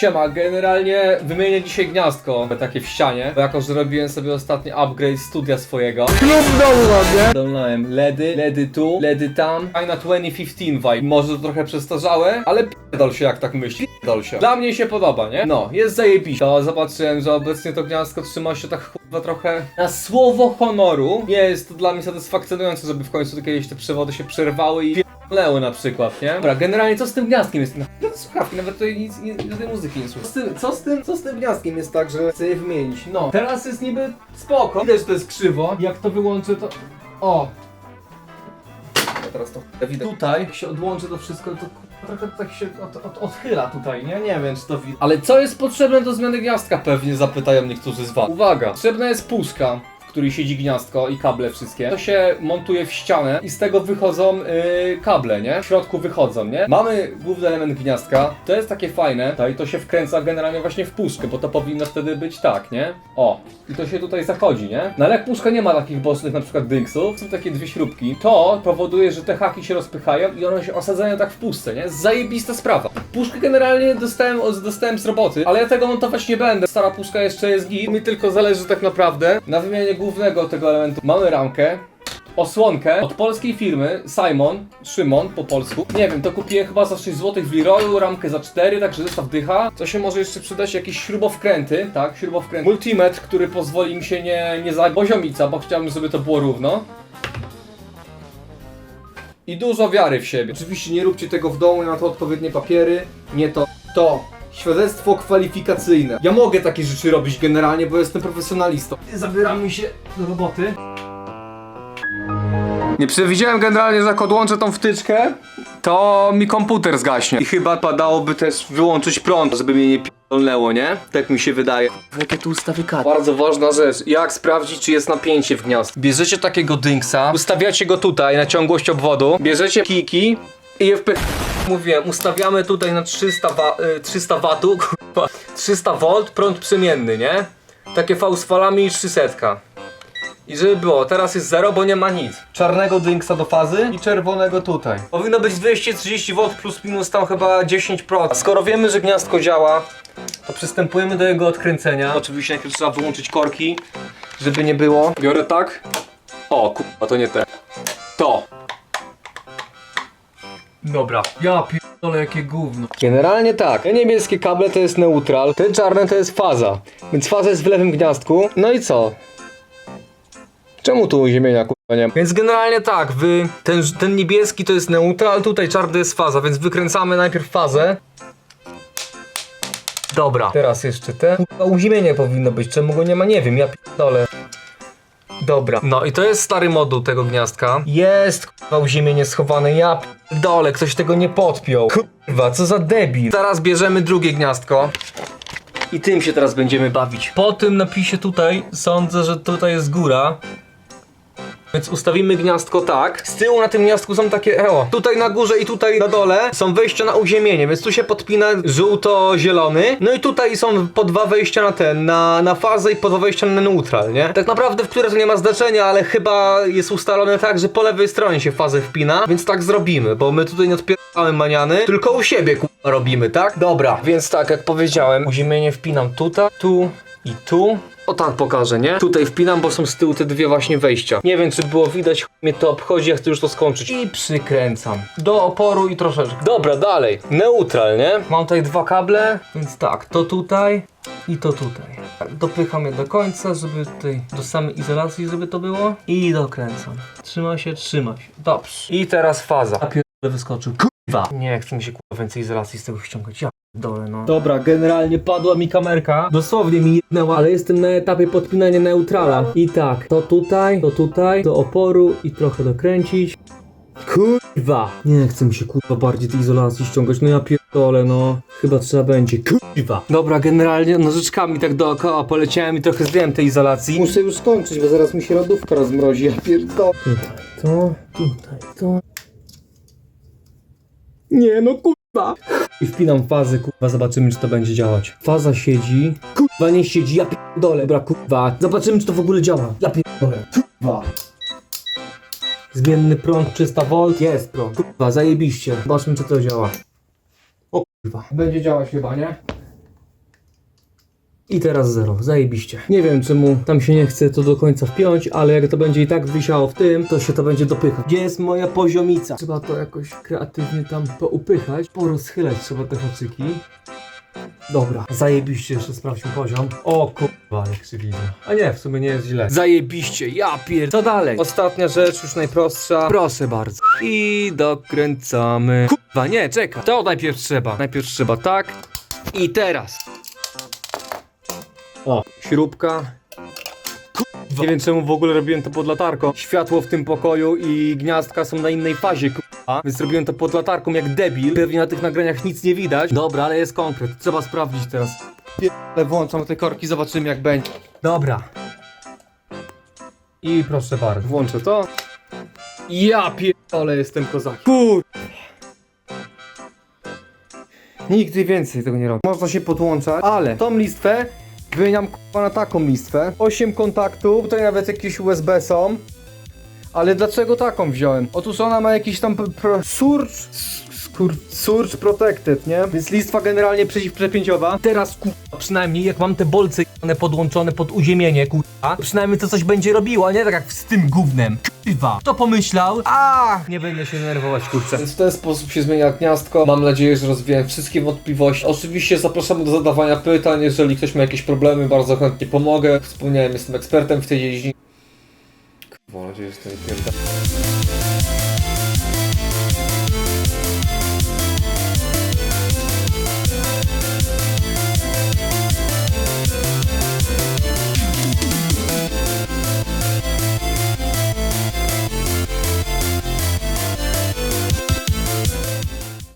Siema, generalnie wymienię dzisiaj gniazdko takie w ścianie, bo jako, że robiłem sobie ostatni upgrade studia swojego. Klub download, nie? Downloadłem LEDy, LEDy tu, LEDy tam. Fajna 2015 vibe. Może to trochę przestarzałe, ale p***dol się jak tak myśli. P***dol się. Dla mnie się podoba, nie? No, jest zajebiście. To zobaczyłem, że obecnie to gniazdko trzyma się tak chyba trochę na słowo honoru. Jest to dla mnie satysfakcjonujące, żeby w końcu kiedyś te przewody się przerwały i Leły na przykład, nie? Dobra, generalnie co z tym gniazdkiem jest? No, no to słuchawki, nawet tutaj nic, nic, żadnej muzyki nie słucham. Co z, tym, co, z tym, co z tym gniazdkiem jest tak, że chcę je wymienić? No, teraz jest niby spoko. Widać, że to jest krzywo. Jak to wyłączę, to... O! Ja teraz to widać. Tutaj jak się odłączy to wszystko, to trochę tak się od, od, odchyla tutaj, nie? Nie wiem, czy to widać. Ale co jest potrzebne do zmiany gniazdka? Pewnie zapytają niektórzy z was. Uwaga! Potrzebna jest puszka w której siedzi gniazdko i kable wszystkie. To się montuje w ścianę i z tego wychodzą yy, kable, nie? W środku wychodzą, nie? Mamy główny element gniazdka, to jest takie fajne, to i to się wkręca generalnie właśnie w puszkę, bo to powinno wtedy być tak, nie? O, i to się tutaj zachodzi, nie? No ale jak puszka nie ma takich bocznych na przykład dynksów, są takie dwie śrubki, to powoduje, że te haki się rozpychają i one się osadzają tak w puszce, nie? Zajebista sprawa. Puszkę generalnie dostałem, dostałem z roboty, ale ja tego montować nie będę. Stara puszka jeszcze jest git, mi tylko zależy tak naprawdę na wymianie głównego tego elementu. Mamy ramkę, osłonkę od polskiej firmy Simon, Szymon po polsku. Nie wiem, to kupiłem chyba za 6 zł w Leroyu, ramkę za 4, także zestaw dycha. Co się może jeszcze przydać? Jakieś śrubowkręty, tak, śrubowkręty. Multimetr, który pozwoli mi się nie, nie poziomica, bo chciałbym, żeby to było równo. I dużo wiary w siebie. Oczywiście nie róbcie tego w domu, na to odpowiednie papiery. Nie to. To. Świadectwo kwalifikacyjne. Ja mogę takie rzeczy robić generalnie, bo jestem profesjonalistą. Zabieramy się do roboty. Nie przewidziałem generalnie, że jak odłączę tą wtyczkę, to mi komputer zgaśnie. I chyba padałoby też wyłączyć prąd, żeby mnie nie p***olnęło, nie? Tak mi się wydaje. Jakie tu ustawy Bardzo ważna rzecz. Jak sprawdzić, czy jest napięcie w gniazdku? Bierzecie takiego dynksa, ustawiacie go tutaj na ciągłość obwodu, bierzecie kiki i je wpych... Mówiłem, ustawiamy tutaj na 300, wa y, 300 watów, kurwa, 300 V, prąd przemienny, nie? Takie V z falami i 300. I żeby było, teraz jest 0, bo nie ma nic. Czarnego dynksa do fazy i czerwonego tutaj. Powinno być 230 V plus minus tam chyba 10%. A skoro wiemy, że gniazdko działa, to przystępujemy do jego odkręcenia. Oczywiście najpierw trzeba wyłączyć korki, żeby nie było. Biorę tak. O, kurwa, to nie te. Dobra. Ja pierdolę jakie gówno. Generalnie tak. Te niebieskie kable to jest neutral, te czarne to jest faza. Więc faza jest w lewym gniazdku. No i co? Czemu tu uziemienia kurwa nie ma? Więc generalnie tak, wy, ten, ten niebieski to jest neutral, tutaj czarny jest faza, więc wykręcamy najpierw fazę. Dobra. Teraz jeszcze te. Kurwa, uziemienie powinno być, czemu go nie ma, nie wiem, ja pierdolę. Dobra. No i to jest stary moduł tego gniazdka. Jest kurwa uziemienie schowane, ja pierdolę, ktoś tego nie podpiął. Kurwa, co za debil. Zaraz bierzemy drugie gniazdko. I tym się teraz będziemy bawić. Po tym napisie tutaj sądzę, że tutaj jest góra. Więc ustawimy gniazdko tak. Z tyłu na tym gniazdku są takie, o, tutaj na górze i tutaj na dole są wejścia na uziemienie, więc tu się podpina żółto-zielony. No i tutaj są po dwa wejścia na ten, na, na fazę i po dwa wejścia na neutral, nie? Tak naprawdę w które to nie ma znaczenia, ale chyba jest ustalone tak, że po lewej stronie się fazę wpina, więc tak zrobimy, bo my tutaj nie odpieramy maniany, tylko u siebie kurwa robimy, tak? Dobra, więc tak, jak powiedziałem, uziemienie wpinam tutaj, tu i tu. O tak pokażę, nie? Tutaj wpinam, bo są z tyłu te dwie właśnie wejścia. Nie wiem, czy było widać, mnie to obchodzi, ja chcę już to skończyć. I przykręcam. Do oporu i troszeczkę. Dobra, dalej. Neutral, nie? Mam tutaj dwa kable, więc tak, to tutaj i to tutaj. Dopycham je do końca, żeby tutaj do samej izolacji, żeby to było. I dokręcam. Trzyma się, trzyma się. Dobrze. I teraz faza. A pierdolę wyskoczył. Kurwa. Nie chcę mi się kurwa więcej izolacji z tego ściągać. Ja dole, no. Dobra, generalnie padła mi kamerka. Dosłownie mi jednęła, ale jestem na etapie podpinania neutrala. I tak, to tutaj, to tutaj, do oporu i trochę dokręcić. Kurwa! Nie chcę mi się kurwa bardziej tej izolacji ściągać, no ja pierdolę, no. Chyba trzeba będzie, kurwa. Dobra, generalnie nożyczkami tak dookoła poleciałem i trochę zdjąłem tej izolacji. Muszę już skończyć, bo zaraz mi się lodówka rozmrozi, ja pierdolę. Tutaj to, tutaj to. Nie no kurwa! I wpinam fazę, kurwa, zobaczymy czy to będzie działać. Faza siedzi. Kurwa nie siedzi, ja pierdolę. Dobra, kurwa. Zobaczymy czy to w ogóle działa. Ja pierdolę. Kurwa. Zmienny prąd 300 V. Jest prąd. Kurwa, zajebiście. Zobaczmy czy to działa. O kurwa. Będzie działać chyba, nie? I teraz zero, zajebiście. Nie wiem czemu tam się nie chce to do końca wpiąć, ale jak to będzie i tak wisiało w tym, to się to będzie dopychać. Gdzie jest moja poziomica? Trzeba to jakoś kreatywnie tam poupychać, porozchylać trzeba te haczyki. Dobra, zajebiście, jeszcze sprawdźmy poziom. O kurwa, ale krzywizna. A nie, w sumie nie jest źle. Zajebiście, ja pier... Co dalej? Ostatnia rzecz, już najprostsza. Proszę bardzo. I dokręcamy. Kurwa, nie, czekaj. To najpierw trzeba. Najpierw trzeba tak. I teraz. Śrubka. Nie wiem czemu w ogóle robiłem to pod latarką. Światło w tym pokoju i gniazdka są na innej fazie, kurwa. Więc robiłem to pod latarką jak debil. Pewnie na tych nagraniach nic nie widać. Dobra, ale jest konkret. Trzeba sprawdzić teraz. Ale włączam te korki, zobaczymy jak będzie. Dobra. I proszę bardzo. Włączę to. Ja pierdolę jestem kozakiem. Kur... Nigdy więcej tego nie robię. Można się podłączać, ale tą listwę wymieniam na taką listwę. 8 kontaktów, tutaj nawet jakieś USB są. Ale dlaczego taką wziąłem? Otóż ona ma jakiś tam p- pro, surge, protected, nie? Więc listwa generalnie przeciwprzepięciowa. Teraz kurwa, przynajmniej jak mam te bolce one podłączone pod uziemienie, kurwa, przynajmniej to coś będzie robiło, a nie tak jak z tym gównem. Kurwa, kto pomyślał? Ach, nie będę się denerwować, kurczę. Więc w ten sposób się zmienia gniazdko. Mam nadzieję, że rozwiałem wszystkie wątpliwości. Oczywiście zapraszam do zadawania pytań, jeżeli ktoś ma jakieś problemy, bardzo chętnie pomogę. Wspomniałem, jestem ekspertem w tej dziedzinie. Kurwa, mam nadzieję, że to nie.